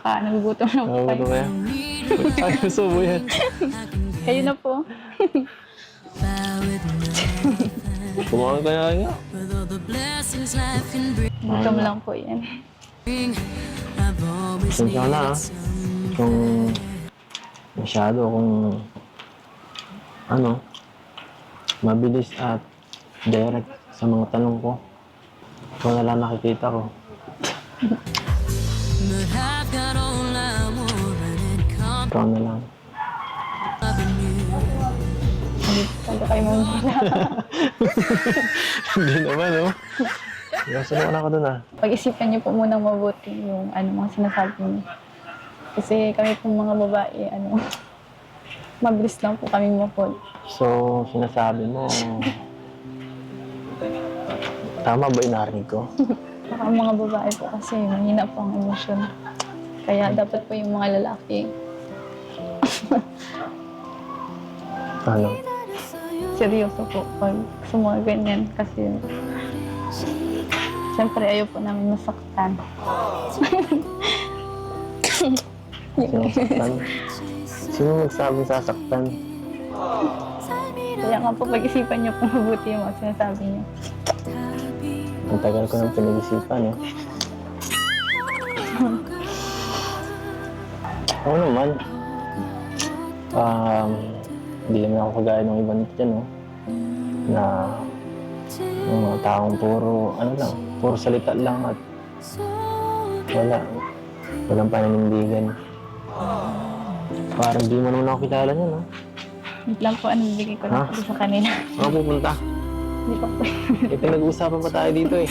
Ah, nagugutom na po kayo. ba yan? Ay, gusto mo yan. Kayo na po. Kumain kaya nga. Gutom lang po yan. Pasensya ka na ah. Kung masyado kung ano, mabilis at direct sa mga tanong ko. Na lang nakikita ko. Ikaw na lang. talaga kayo mamula. Hindi naman, oh. Nasa naman ako dun, ah. Pag-isipan niyo po munang mabuti yung ano, mga sinasabi niyo. Kasi kami pong mga babae, ano, mabilis lang po kami mapod. So, sinasabi mo, tama ba yung narinig ko? Baka ang mga babae po kasi mahina po ang emosyon. Kaya dapat po yung mga lalaki, Ano? seryoso po pag sa mga ganyan. Kasi, siyempre ayaw po namin masaktan. Sinasaktan? Sino nagsabing sasaktan? Kaya nga po pag-isipan niyo po mabuti yung mga sinasabi niyo. Ang tagal ko nang pinag-isipan, eh. Oo naman. Um, hindi naman ako kagaya ng iba dyan, no? Na yung mga taong puro, ano lang, puro salita lang at wala. Walang pananindigan. Parang di mo naman ako kilala niya, no? Hindi lang po anong bigay ko lang Ha? po sa kanila. Mga pupunta. Hindi pa po. Eh, pinag-uusapan pa tayo dito, eh.